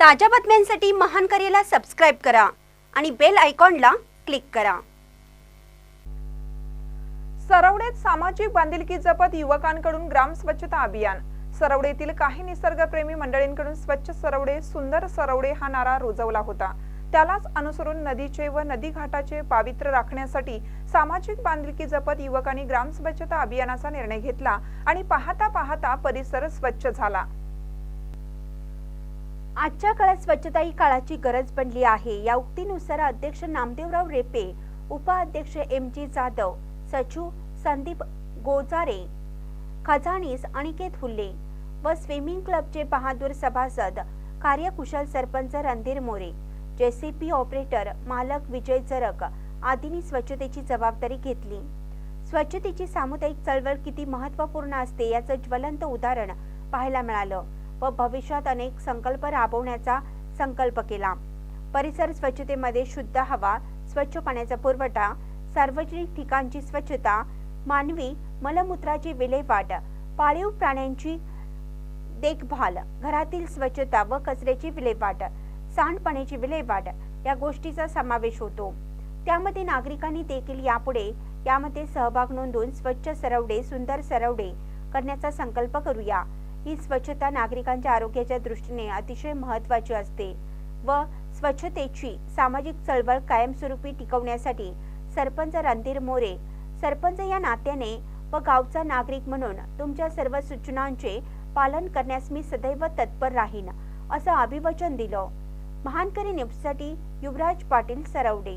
ताज्या बातम्यांसाठी महान करेला सबस्क्राईब करा आणि बेल आयकॉनला क्लिक करा. सरवडेत सामाजिक बांधिलकी जपत युवकांकडून ग्राम स्वच्छता अभियान. सरवडेतील काही निसर्गप्रेमी मंडळींकडून स्वच्छ सरवडे सुंदर सरवडे हा नारा रुजवला होता. त्यालाच अनुसरून नदीचे व नदी घाटाचे पावित्र्य राखण्यासाठी सामाजिक बांधिलकी जपत युवकांनी ग्राम स्वच्छता अभियानाचा निर्णय घेतला आणि पाहता पाहता परिसर स्वच्छ झाला. आजच्या काळात स्वच्छता ही काळाची गरज बनली आहे. या उक्तीनुसार अध्यक्ष नामदेवराव रेपे उपाध्यक्ष एम जी जाधव सचिव संदीप गोजारे खजानीस अनिकेत हुल्ले व स्विमिंग क्लबचे बहादूर सभासद कार्यकुशल सरपंच रणधीर मोरे जेसीपी ऑपरेटर मालक विजय जरक आदींनी स्वच्छतेची जबाबदारी घेतली. स्वच्छतेची सामुदायिक चळवळ किती महत्त्वपूर्ण असते याचं ज्वलंत उदाहरण पाहायला मिळालं. व भविष्यात अनेक संकल्प राबवण्याचा संकल्प केला. परिसर स्वच्छतेमध्ये शुद्ध हवा स्वच्छ पाण्याचा पुरवठा सार्वजनिक ठिकाणची स्वच्छता मानवी मलमूत्राची विल्हेवाट पाळीव प्राण्यांची देखभाल घरातील स्वच्छता व कचऱ्याची विल्हेवाट सांडपाण्याची विल्हेवाट या गोष्टीचा समावेश होतो. त्यामध्ये नागरिकांनी देखील यापुढे यामध्ये सहभाग नोंदवून स्वच्छ सरवडे सुंदर सरवडे करण्याचा संकल्प करूया. ही स्वच्छता नागरिकांच्या आरोग्याच्या दृष्टीने अतिशय महत्त्वाची असते व स्वच्छतेची सामाजिक चळवळ कायमस्वरूपी टिकवण्यासाठी सरपंच रणधीर मोरे सरपंच या नात्याने व गावचा नागरिक म्हणून तुमच्या सर्व सूचनांचे पालन करण्यास मी सदैव तत्पर राहीन असं अभिवचन दिलं. महानकरी न्यूजसाठी युवराज पाटील सरवडे.